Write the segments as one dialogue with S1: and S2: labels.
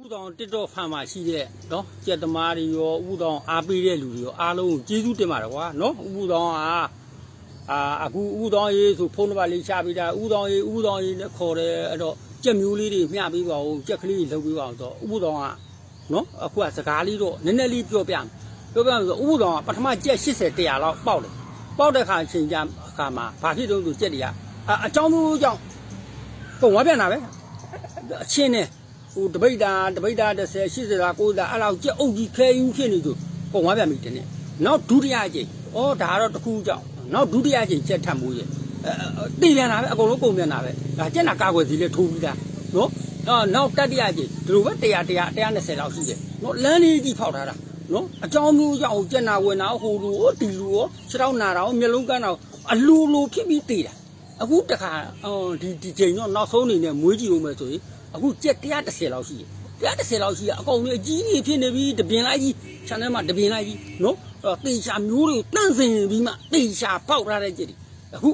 S1: ဥတောင်တစ်တော့ဖန်မှာရှိတဲ့နော်ကြက်သမားတွေရောဥတောင်အားပေးတဲ့လူတွေရောအားလုံးကိုကျေးဇူးတင်ပါတယ်ကွာနော်ဥတောင်ကအာအခုဥတောင်ရေးဆိုဖုန်းနံပါတ်လေးချပေးတာဥတောင်ရေးဥတောင်ရေးနဲ့ခေါ်တယ်အဲ့တော့ကြက်မျိုးလေးတွေမျှပေးပါဦးကြက်ကလေးတွေလှုပ်ပေးပါအောင်ဆိုတော့ဥတောင်ကနော်အခုကစကားလေးတော့နည်းနည်းလေးပြောပြမယ်ပြောပြမယ်ဆိုဥတောင်ကပထမကြက်80 100လောက်ပေါက်တယ်ပေါက်တဲ့ခါအချိန်ကျအခါမှာဘာဖြစ်တော့ဆိုကြက်တွေကအာအကြောင်းမျိုးကြောင့်ကုန်သွားပြန်တာပဲအချင်းနဲ့ ဟိုတပိတ်တာတပိတ်တာ30 80တာ90တာအဲ့လောက်ကြက်အုပ်ကြီးခဲယူဖြစ်နေသူပုံသွားပြန်ပြီတနေ့နောက်ဒုတိယအကြိမ်ဩဒါကတော့တစ်ခုကြောင့်နောက်ဒုတိယအကြိမ်ကြက်ထပ်မိုးရဲ့အဲတည်ပြန်တာပဲအကုန်လုံးကုန်ပြန်တာပဲဒါကြက်နာကာကွယ်စီလေးထိုးပြီးသားနော်အော်နောက်တတိယအကြိမ်ဒီလိုပဲ100 100 120လောက်ရှိတယ်နော်လမ်းလေးကြီးဖောက်ထားတာနော်အကြောင်းမျိုးကြောင့်ကြက်နာဝင်တာဟိုလူဟိုဒီလူရောခြေထောက်နာတာရောမျက်လုံးကန်းတာရောအလူလူဖြစ်ပြီးတည်တာအခုတခါအော်ဒီဒီချိန်တော့နောက်ဆုံးအနေနဲ့မွေးကြည့်ဦးမယ်ဆိုရင် အခုကြက်130လောက်ရှိတယ်130လောက်ရှိရအကောင်ကြီးအကြီးကြီးဖြစ်နေပြီတပင်လိုက်ကြီးခြံထဲမှာတပင်လိုက်ကြီးနော်အဲ့တေချာမျိုးတွေတန့်စင်ပြီးမှတေချာပေါက်ထားတဲ့ကြက်တွေအခု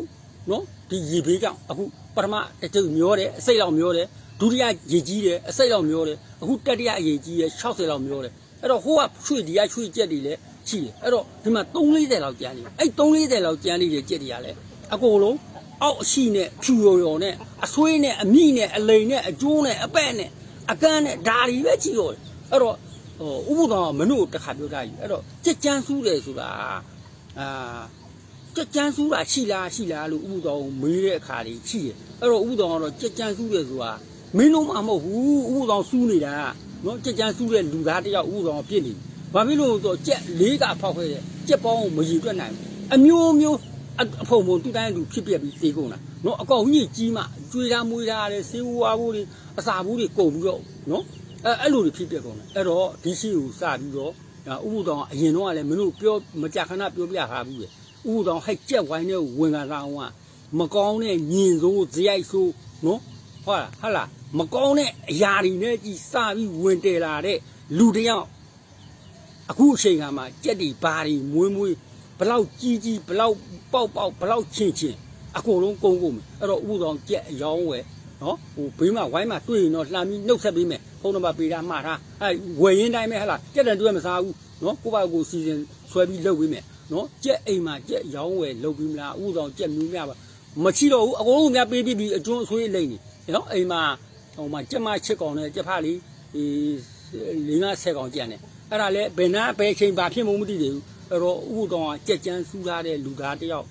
S1: နော်ဒီရေဘေးကြောင့်အခုပထမတစ်ကျုပ်မျောတယ်အစိတ်လောက်မျောတယ်ဒုတိယရေကြီးတယ်အစိတ်လောက်မျောတယ်အခုတတိယအရေကြီးရ60လောက်မျောတယ်အဲ့တော့ဟိုကရွှေဒီကရွှေကြက်တွေလည်းရှိတယ်အဲ့တော့ဒီမှာ340လောက်ကျန်နေတယ်အဲ့340လောက်ကျန်နေတဲ့ကြက်တွေကလည်းအကုန်လုံး အောက်အရှိနဲ့ဖြူရော်ရော်နဲ့အဆွေးနဲ့အမိနဲ့အလိန်နဲ့အကျိုးနဲ့အပဲ့နဲ့အကန်းနဲ့ဒါတွေပဲကြည့်ရောတယ်အဲ့တော့ဟိုဥပဒေမနုတခါပြောတာကြီးအဲ့တော့ကြက်ကြမ်းစူးတယ်ဆိုတာအာကြက်ကြမ်းစူးတာရှိလားရှိလားလို့ဥပဒေမေးတဲ့အခါလေးရှိတယ်အဲ့တော့ဥပဒေကတော့ကြက်ကြမ်းစူးတယ်ဆိုတာမင်းလုံးမမဟုတ်ဘူးဥပဒေစူးနေတာနော်ကြက်ကြမ်းစူးတဲ့လူသားတစ်ယောက်ဥပဒေပြစ်နေဘာဖြစ်လို့လဲဆိုတော့ကြက်လေးကဖောက်ခဲ့တဲ့ကြက်ပေါင်းကိုမရည်တွက်နိုင်ဘူးအမျိုးမျိုး အအဖုံဖုံတူတိုင်းတူဖြစ်ပြက်ပြီးသေကုန်တာနော်အကောင်ကြီးကြီးမှကျွေးသားမွေးသားတယ်ဆေးဝါးဘူးတွေအစာဘူးတွေကုန်ပြီးတော့နော်အဲအဲ့လိုတွေဖြစ်ပြက်ကုန်တယ်အဲ့တော့ဒီရှိကိုစပြီးတော့ဒါဥပုတောင်ကအရင်တော့ကလည်းမင်းတို့ပြောမကြခဏပြောပြထားဘူးလေဥပုတောင်ဟိုက်ကြက်ဝိုင်းတဲ့ဝင်ကစားအောင်ကမကောင်းတဲ့ညင်စိုးဇရိုက်ဆိုးနော်ဟုတ်လားဟာလားမကောင်းတဲ့အရာတွေနဲ့ကြီးစပြီးဝင်တယ်လာတဲ့လူတစ်ယောက်အခုအချိန်ကမှကြက်တီဘာတွေမွေးမွေး ဘလောက်ကြီးကြီးဘလောက်ပေါက်ပေါက်ဘလောက်ချင်းချင်းအကုန်လုံးကုန်ကုန်မယ်အဲ့တော့ဥပဒေကြက်အယောင်းဝယ်နော်ဟိုဘေးမှာဝိုင်းမှာတွေ့ရင်တော့လှမ်းပြီးနှုတ်ဆက်ပေးမယ်ဖုန်းနံပါတ်ပေးတာမှားထားအဲဝယ်ရင်တိုင်းပဲဟဟလားကြက်တန်တွေ့မစားဘူးနော်ကိုယ့်ဘာကိုစီစဉ်ဆွဲပြီးလုပ်ပေးမယ်နော်ကြက်အိမ်မှာကြက်ရောင်းဝယ်လုပ်ပြီးမလားဥပဒေကြက်မျိုးများပါမချီတော့ဘူးအကုန်လုံးများပေးပြီးပြီးအကျွန်းအဆွေးလိမ့်နေနော်အိမ်မှာဟိုမှာကြက်မချစ်ကောင်နဲ့ကြက်ဖလေးဒီလေးငါဆယ်ကောင်ကြက်နေအဲ့ဒါလည်းဘယ်နာဘယ်ချိန်ဘာဖြစ်မှမသိသေးဘူး အဲ့တော့ဥပဒေကောင်ကကြက်ကြမ်းစူးထားတဲ့လူသားတယောက်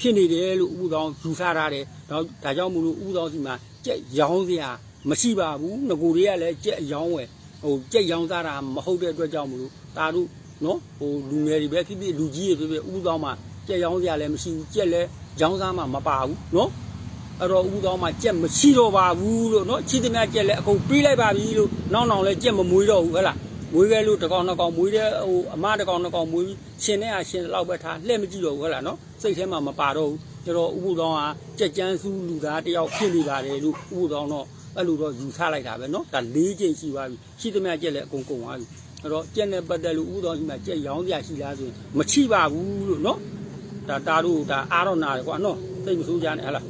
S1: ဖြစ်နေတယ်လို့ဥပဒေကောင်ယူဆထားတယ်တော့ဒါကြောင့်မလို့ဥပဒေကောင်စီမှာကြက်ရောင်းစရာမရှိပါဘူးငကိုတွေကလည်းကြက်ရောင်းဝယ်ဟိုကြက်ရောင်းစားတာမဟုတ်တဲ့အတွက်ကြောင့်မလို့ဒါတို့နော်ဟိုလူငယ်တွေပဲဖြစ်ဖြစ်လူကြီးတွေဖြစ်ဖြစ်ဥပဒေကောင်မှာကြက်ရောင်းစရာလည်းမရှိဘူးကြက်လည်းရောင်းစားမှမပါဘူးနော်အဲ့တော့ဥပဒေမှာကြက်မရှိတော့ပါဘူးလို့နော်ချီးသမျှကြက်လည်းအကုန်ပြေးလိုက်ပါပြီလို့နောက်နောက်လည်းကြက်မမွေးတော့ဘူးဟဲ့လား မွေးခဲ့လို့တကောင်နှစ်ကောင်မွေးတဲ့ဟိုအမတကောင်နှစ်ကောင်မွေးပြီးရှင်တဲ့ဟာရှင်တော့ပဲထားလှည့်မကြည့်တော့ဘူးဟဲ့လားနော်စိတ်ထဲမှာမပါတော့ဘူးကျတော့ဥပုသောင်းဟာကြက်ကြမ်းစုလူသားတယောက်ဖြစ်နေပါတယ်လို့ဥပုသောင်းတော့အဲ့လိုတော့ယူဆလိုက်တာပဲနော်ဒါ၄ချိန်ရှိပါပြီရှိသမျှကြက်လည်းအကုန်ကုန်သွားပြီအဲ့တော့ကြက်နဲ့ပတ်သက်လို့ဥပုသောင်းကြီးမှာကြက်ရောင်းကြရှိလားဆိုရင်မချိပါဘူးလို့နော်ဒါတာတို့ဒါအာရဏာကွာနော်သိမဆိုးကြနဲ့ဟဲ့လား